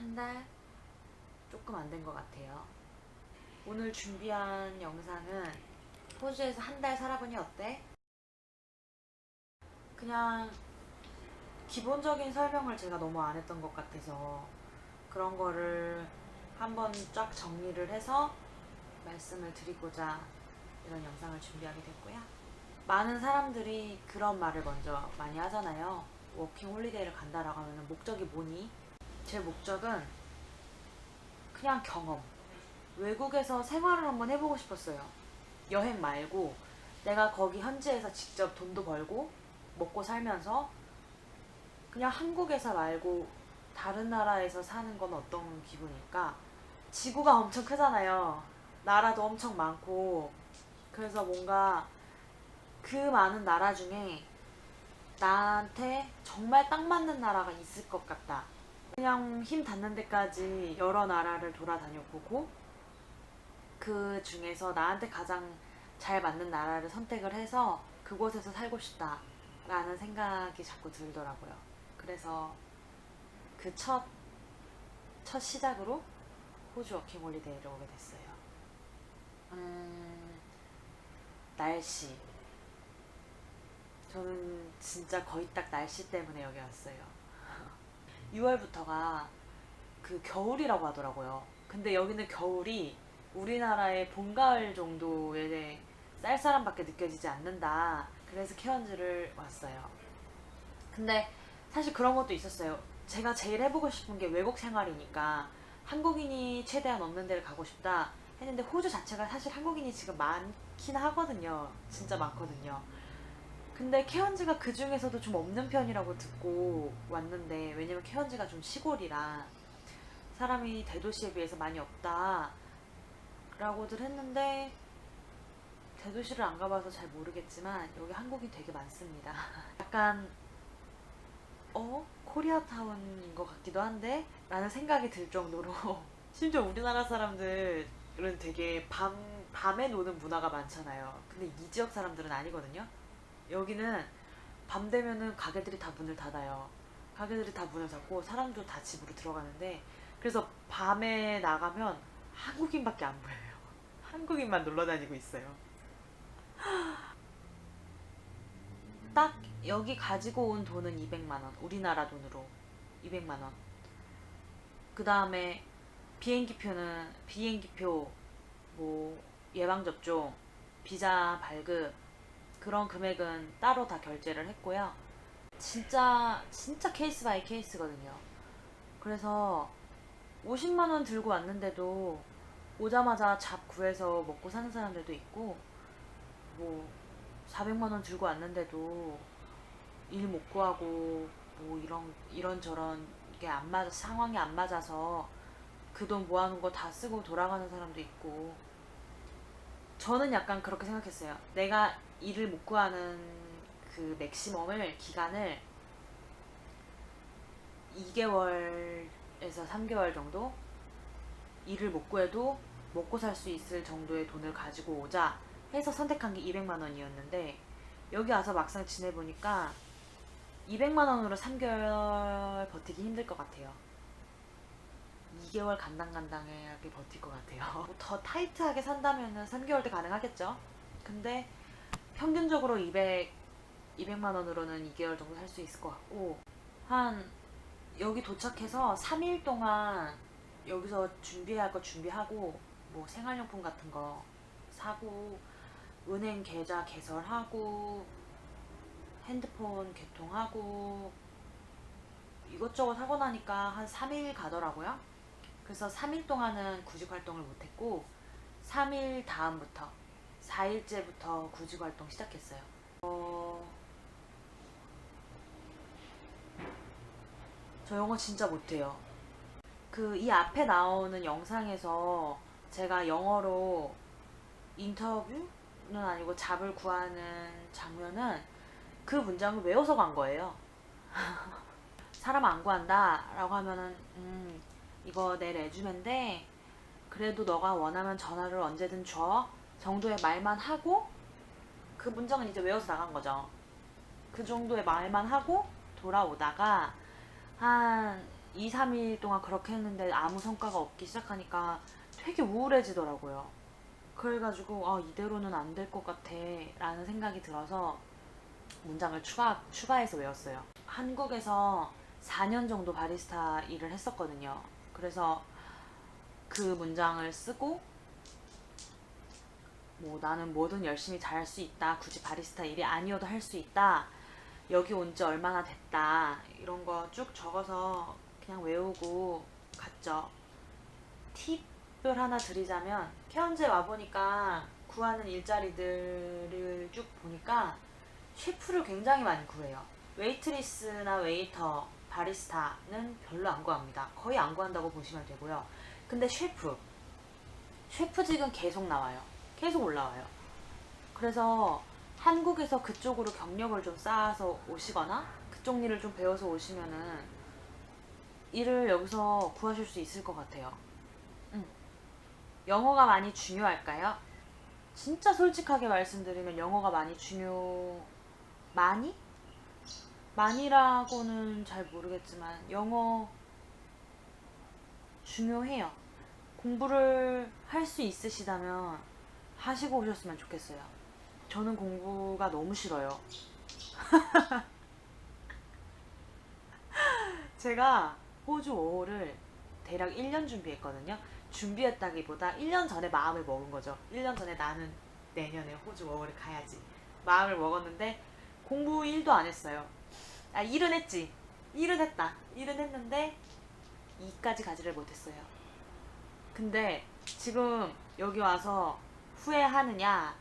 한 달 조금 안 된 것 같아요. 오늘 준비한 영상은 호주에서 한 달 살아보니 어때? 그냥 기본적인 설명을 제가 너무 안 했던 것 같아서 그런 거를 한번 쫙 정리를 해서 말씀을 드리고자 이런 영상을 준비하게 됐고요. 많은 사람들이 그런 말을 먼저 많이 하잖아요. 워킹 홀리데이를 간다라고 하면 목적이 뭐니? 제 목적은 그냥 경험. 외국에서 생활을 한번 해보고 싶었어요. 여행 말고 내가 거기 현지에서 직접 돈도 벌고 먹고 살면서 그냥 한국에서 말고 다른 나라에서 사는 건 어떤 기분일까? 지구가 엄청 크잖아요. 나라도 엄청 많고 그래서 뭔가 그 많은 나라 중에 나한테 정말 딱 맞는 나라가 있을 것 같다. 그냥 힘 닿는 데까지 여러 나라를 돌아다녀 보고 그 중에서 나한테 가장 잘 맞는 나라를 선택을 해서 그곳에서 살고 싶다. 라는 생각이 자꾸 들더라고요. 그래서 그 첫, 첫 시작으로 호주 워킹 홀리데이를 오게 됐어요. 음, 날씨. 저는 진짜 거의 딱 날씨 때문에 여기 왔어요. 6월부터가 그 겨울이라고 하더라고요. 근데 여기는 겨울이 우리나라의 봄, 가을 정도의 쌀쌀함밖에 느껴지지 않는다. 그래서 케언즈를 왔어요. 근데 사실 그런 것도 있었어요. 제가 제일 해보고 싶은 게 외국 생활이니까 한국인이 최대한 없는 데를 가고 싶다 했는데 호주 자체가 사실 한국인이 지금 많긴 하거든요. 진짜 많거든요. 근데 케언즈가 그 중에서도 좀 없는 편이라고 듣고 왔는데 왜냐면 케언즈가 좀 시골이라 사람이 대도시에 비해서 많이 없다 라고들 했는데 대도시를 안 가봐서 잘 모르겠지만 여기 한국인 되게 많습니다. 약간 어 코리아타운인 것 같기도 한데 라는 생각이 들 정도로 심지어 우리나라 사람들은 되게 밤 밤에 노는 문화가 많잖아요. 근데 이 지역 사람들은 아니거든요. 여기는 밤 되면은 가게들이 다 문을 닫아요. 가게들이 다 문을 닫고 사람도 다 집으로 들어가는데 그래서 밤에 나가면 한국인밖에 안 보여요. 한국인만 놀러 다니고 있어요. 딱 여기 가지고 온 돈은 200만 원. 우리나라 돈으로 200만 원. 그 다음에 비행기 표는 비행기 표 뭐 예방 접종, 비자 발급 그런 금액은 따로 다 결제를 했고요. 진짜 진짜 케이스 바이 케이스거든요. 그래서 50만 원 들고 왔는데도 오자마자 잡 구해서 먹고 사는 사람들도 있고 뭐 400만 원 들고 왔는데도 일 못 구하고 뭐 이런 이런 저런 게 안 맞아 상황이 안 맞아서 그 돈 모아놓은 거 다 쓰고 돌아가는 사람도 있고 저는 약간 그렇게 생각했어요. 내가 일을 못 구하는 그 맥시멈을 기간을 2개월에서 3개월 정도 일을 못 구해도 먹고 살 수 있을 정도의 돈을 가지고 오자 해서 선택한 게 200만 원이었는데 여기 와서 막상 지내보니까 200만 원으로 3개월 버티기 힘들 것 같아요. 2개월 간당간당하게 버틸 것 같아요. 뭐더 타이트하게 산다면은 3개월도 가능하겠죠. 근데 평균적으로 200, 200만 원으로는 2개월 정도 살 수 있을 것 같고 한 여기 도착해서 3일 동안 여기서 준비할 거 준비하고 뭐 생활용품 같은 거 사고 은행 계좌 개설하고 핸드폰 개통하고 이것저것 하고 나니까 한 3일 가더라고요. 그래서 3일 동안은 구직 활동을 못했고 3일 다음부터 4일째부터 구직 활동 시작했어요. 어... 저 영어 진짜 못해요. 그 이 앞에 나오는 영상에서 제가 영어로 인터뷰는 아니고 잡을 구하는 장면은 그 문장을 외워서 간 거예요. 사람 안 구한다 라고 하면은 음 이거 내 레주메인데 그래도 너가 원하면 전화를 언제든 줘 정도의 말만 하고 그 문장은 이제 외워서 나간 거죠. 그 정도의 말만 하고 돌아오다가 한 2, 3일 동안 그렇게 했는데 아무 성과가 없기 시작하니까 되게 우울해지더라고요. 그래가지고 아 이대로는 안 될 것 같아 라는 생각이 들어서 문장을 추가, 추가해서 외웠어요. 한국에서 4년 정도 바리스타 일을 했었거든요. 그래서 그 문장을 쓰고 뭐 나는 뭐든 열심히 잘할 수 있다. 굳이 바리스타 일이 아니어도 할 수 있다. 여기 온 지 얼마나 됐다. 이런 거 쭉 적어서 그냥 외우고 갔죠. 팁을 하나 드리자면 현재 와보니까 구하는 일자리들을 쭉 보니까 셰프를 굉장히 많이 구해요. 웨이트리스나 웨이터, 바리스타는 별로 안 구합니다. 거의 안 구한다고 보시면 되고요. 근데 셰프, 셰프직은 계속 나와요. 계속 올라와요. 그래서 한국에서 그쪽으로 경력을 좀 쌓아서 오시거나 그쪽 일을 좀 배워서 오시면은 일을 여기서 구하실 수 있을 것 같아요. 음. 영어가 많이 중요할까요? 진짜 솔직하게 말씀드리면 영어가 많이 중요 많이? 많이라고는 잘 모르겠지만 영어 중요해요. 공부를 할 수 있으시다면 하시고 오셨으면 좋겠어요. 저는 공부가 너무 싫어요. 제가 호주 5호를 대략 1년 준비했거든요. 준비했다기보다 1년 전에 마음을 먹은 거죠. 1년 전에 나는 내년에 호주 5호를 가야지. 마음을 먹었는데 공부 1도 안 했어요. 아, 일은 했지. 일은 했다. 일은 했는데 2까지 가지를 못했어요. 근데 지금 여기 와서 후회하느냐?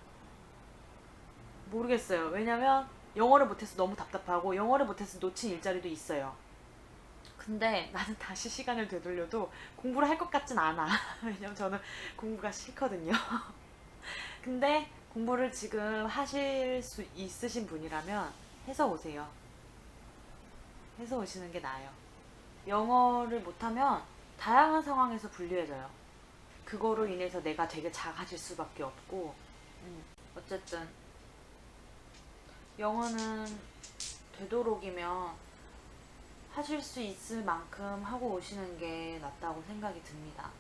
모르겠어요. 왜냐면 영어를 못해서 너무 답답하고 영어를 못해서 놓친 일자리도 있어요. 근데 나는 다시 시간을 되돌려도 공부를 할 것 같진 않아. 왜냐면 저는 공부가 싫거든요. 근데 공부를 지금 하실 수 있으신 분이라면 해서 오세요. 해서 오시는 게 나아요. 영어를 못하면 다양한 상황에서 불리해져요. 그거로 인해서 내가 되게 작아질 수밖에 없고, 음, 어쨌든 영어는 되도록이면 하실 수 있을 만큼 하고 오시는 게 낫다고 생각이 듭니다.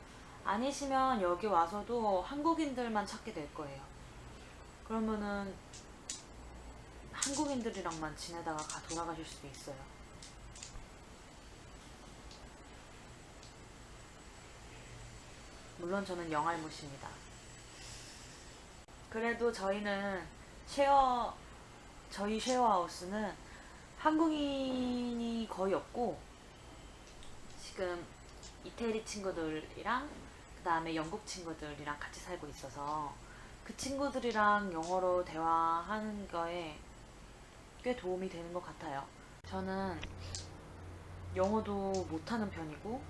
아니시면 여기 와서도 한국인들만 찾게 될 거예요. 그러면은 한국인들이랑만 지내다가 가 돌아가실 수도 있어요. 물론 저는 영알못입니다. 그래도 저희는 쉐어 저희 쉐어하우스는 한국인이 거의 없고 지금 이태리 친구들이랑 그 다음에 영국 친구들이랑 같이 살고 있어서 그 친구들이랑 영어로 대화하는 거에 꽤 도움이 되는 것 같아요. 저는 영어도 못하는 편이고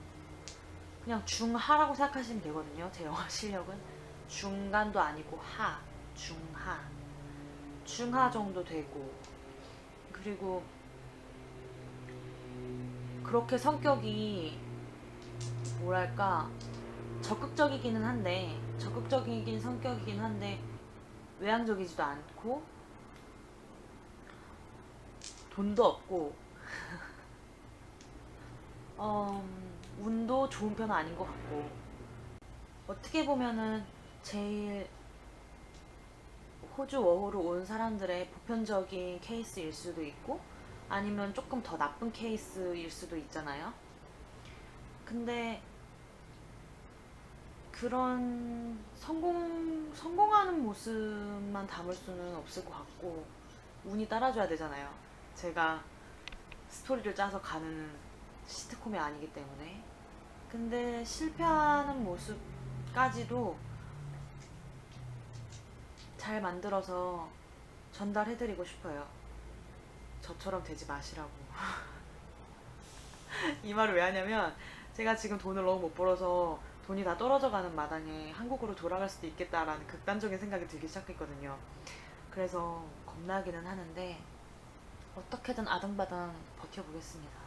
그냥 중하라고 생각하시면 되거든요. 제 영어 실력은. 중간도 아니고 하, 중하, 중하 정도 되고. 그리고 그렇게 성격이 뭐랄까 적극적이기는 한데 적극적이긴 성격이긴 한데 외향적이지도 않고 돈도 없고. 음, 운도 좋은 편은 아닌 것 같고 어떻게 보면은 제일 호주 워호로 온 사람들의 보편적인 케이스일 수도 있고 아니면 조금 더 나쁜 케이스일 수도 있잖아요. 근데 그런 성공 성공하는 모습만 담을 수는 없을 것 같고 운이 따라줘야 되잖아요. 제가 스토리를 짜서 가는 시트콤이 아니기 때문에. 근데 실패하는 모습까지도 잘 만들어서 전달해드리고 싶어요. 저처럼 되지 마시라고. 이 말을 왜 하냐면 제가 지금 돈을 너무 못 벌어서 돈이 다 떨어져 가는 마당에 한국으로 돌아갈 수도 있겠다라는 극단적인 생각이 들기 시작했거든요. 그래서 겁나기는 하는데 어떻게든 아등바등 버텨보겠습니다.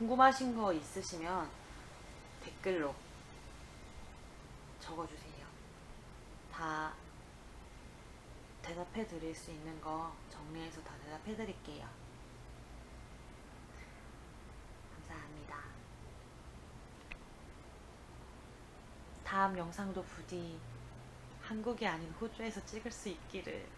궁금하신 거 있으시면 댓글로 적어주세요. 다 대답해 드릴 수 있는 거 정리해서 다 대답해 드릴게요. 감사합니다. 다음 영상도 부디 한국이 아닌 호주에서 찍을 수 있기를.